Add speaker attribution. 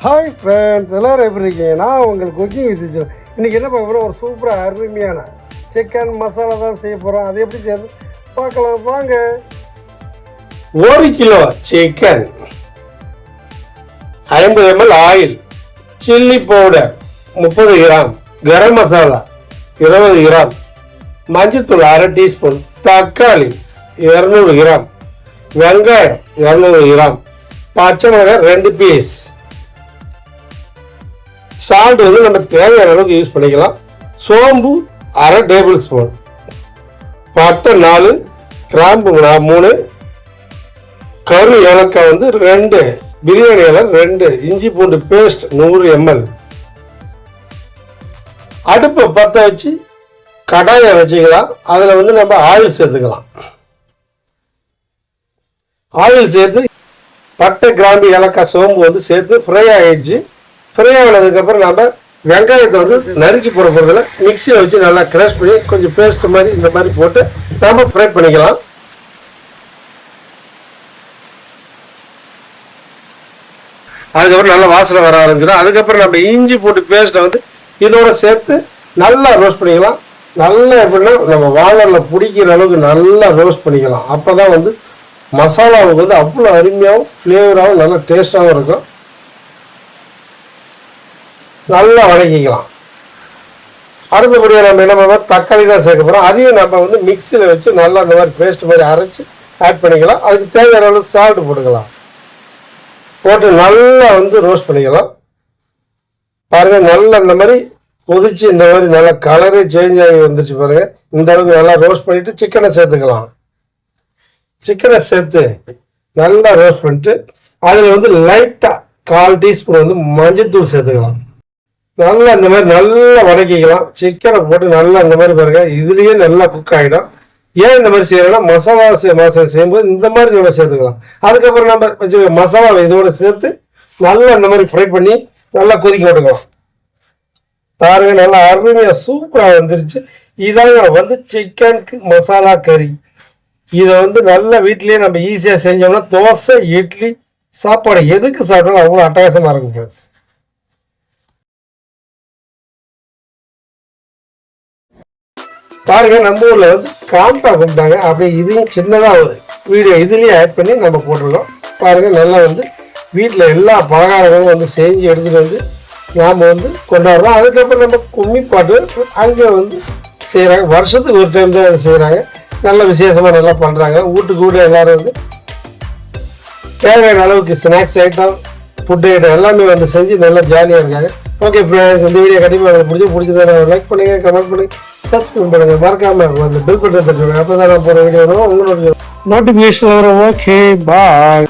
Speaker 1: Hi friends எல்லோரும் எப்படி இருக்கீங்க? நான் உங்களுக்கு குக்கிங் வித்து இன்றைக்கி என்ன பார்க்க போகிறோம் ஒரு சூப்பராக அருமையான சிக்கன் மசாலா தான் செய்ய போகிறோம் அது எப்படி செய்யறது? பார்க்கலாம். வாங்க.
Speaker 2: ஒரு கிலோ சிக்கன் ஐம்பது எம்எல் ஆயில் சில்லி பவுடர் முப்பது கிராம் கரம் மசாலா இருபது கிராம் மஞ்சத்தூள் அரை டீஸ்பூன் தக்காளி இரநூறு கிராம் வெங்காயம் இரநூறு கிராம் பச்சை மிளகாய் ரெண்டு பீஸ் சால்ட் வந்து நம்ம தேவையான அளவுக்கு யூஸ் பண்ணிக்கலாம். சோம்பு அரை டேபிள் ஸ்பூன் பட்டை நாலு கிராம்பு மூணு கரு ஏலக்காய் வந்து ரெண்டு பிரியாணி இலை ரெண்டு இஞ்சி பூண்டு பேஸ்ட் நூறு எம்எல் அடுப்பை பற்ற வச்சு கடாயை வச்சுக்கலாம். அதில் வந்து நம்ம ஆயில் சேர்த்துக்கலாம். ஆயில் சேர்த்து பட்டை கிராம்பு ஏலக்காய் சோம்பு வந்து சேர்த்து ஃப்ரை ஆகிடுச்சு ஃப்ரை ஆனதுக்கப்புறம் நம்ம வெங்காயத்தை வந்து நறுக்கி போட போகிறதுல மிக்சியில் வச்சு நல்லா க்ரஷ் பண்ணி கொஞ்சம் பேஸ்ட் மாதிரி இந்த மாதிரி போட்டு நம்ம ஃப்ரை பண்ணிக்கலாம். அதுக்கப்புறம் நல்லா வாசனை வர ஆரம்பிச்சிடும். அதுக்கப்புறம் நம்ம இஞ்சி போட்டு பேஸ்ட்டை வந்து இதோட சேர்த்து நல்லா ரோஸ்ட் பண்ணிக்கலாம். நல்லா எப்படின்னா நம்ம வானலில் பிடிக்கிற அளவுக்கு நல்லா ரோஸ்ட் பண்ணிக்கலாம். அப்போ தான் வந்து மசாலாவுக்கு வந்து அவ்வளோ அருமையாகவும் ஃப்ளேவராகவும் நல்லா டேஸ்ட்டாகவும் இருக்கும். நல்லா வதக்கிக்கலாம் அடுத்தபடியாக நம்ம என்ன பண்ணுவோம் தக்காளி தான் சேர்க்க போகிறோம் அதையும் நம்ம வந்து மிக்சியில் வச்சு நல்லா அந்த மாதிரி பேஸ்ட் மாதிரி அரைச்சி ஆட் பண்ணிக்கலாம். அதுக்கு தேவையான அளவு சால்ட் போட்டுக்கலாம். போட்டு நல்லா வந்து ரோஸ்ட் பண்ணிக்கலாம். பாருங்கள் நல்லா இந்த மாதிரி கொதிச்சு இந்த மாதிரி நல்லா கலரே சேஞ்ச் ஆகி வந்துருச்சு பாருங்கள் இந்த அளவுக்கு நல்லா ரோஸ்ட் பண்ணிவிட்டு சிக்கனை சேர்த்துக்கலாம். சிக்கனை சேர்த்து நல்லா ரோஸ்ட் பண்ணிட்டு அதில் வந்து லைட்டாக கால் டீஸ்பூன் வந்து மஞ்சத்தூள் சேர்த்துக்கலாம். நல்லா இந்த மாதிரி நல்லா வதக்கிக்கலாம். சிக்கனை போட்டு நல்லா இந்த மாதிரி பாருங்க. இதுலேயே நல்லா குக் ஆகிடும் ஏன் இந்த மாதிரி செய்யறோம்னா மசாலா செய்- மசாலா செய்யும்போது இந்த மாதிரி நம்ம சேர்த்துக்கலாம். அதுக்கப்புறம் நம்ம வச்சுக்க மசாலாவை இதோட சேர்த்து நல்லா இந்த மாதிரி ஃப்ரை பண்ணி நல்லா கொதிக்க விட்டுக்கலாம். பாருங்க நல்லா அருமையாக சூப்பராக வந்துருச்சு. இதாங்க வந்து சிக்கனுக்கு மசாலா கறி. இதை வந்து நல்லா வீட்லேயே நம்ம ஈஸியாக செஞ்சோம்னா தோசை இட்லி சாப்பாடு எதுக்கு சாப்பிட்டாலும் அவ்வளோ அட்டகாசமாக இருக்கும் ஃப்ரெண்ட்ஸ் பாருங்க நம்ம ஊர்ல வந்து காம்பா கும்பிட்டாங்க. அப்படியே இதையும் சின்னதா ஒரு வீடியோ இதுலயும் ஆட் பண்ணி நம்ம போட்டிருக்கோம். பாருங்க நல்லா வந்து வீட்டில் எல்லா பலகாரங்களும் வந்து செஞ்சு எடுத்துகிட்டு வந்து நாம் வந்து கொண்டாடுறோம். அதுக்கப்புறம் நம்ம கும்மி பாட்டு அங்கே வந்து செய்கிறாங்க வருஷத்துக்கு ஒரு டைம் தான் அதை செய்கிறாங்க நல்ல விசேஷமாக நல்லா பண்ணுறாங்க வீட்டுக்கு வீடு எல்லோரும் வந்து தேவையான அளவுக்கு ஸ்நாக்ஸ் ஐட்டம் ஃபுட் ஐட்டம் எல்லாமே வந்து செஞ்சு நல்லா ஜாலியாக இருக்காங்க. ஓகே ஃப்ரெண்ட்ஸ் இந்த வீடியோ கண்டிப்பாக உங்களுக்கு பிடிச்சி பிடிச்சதை லைக் பண்ணுங்கள் கமெண்ட் பண்ணுங்கள் சப்ஸ்கிரைப் பண்ணுங்க. மறக்காம அந்த பில் பட்டன் தட்டுங்க. அப்போ தான் நான் போகிற வீடியோ வரும். உங்களுடைய நோட்டிஃபிகேஷன் வரும். Okay bye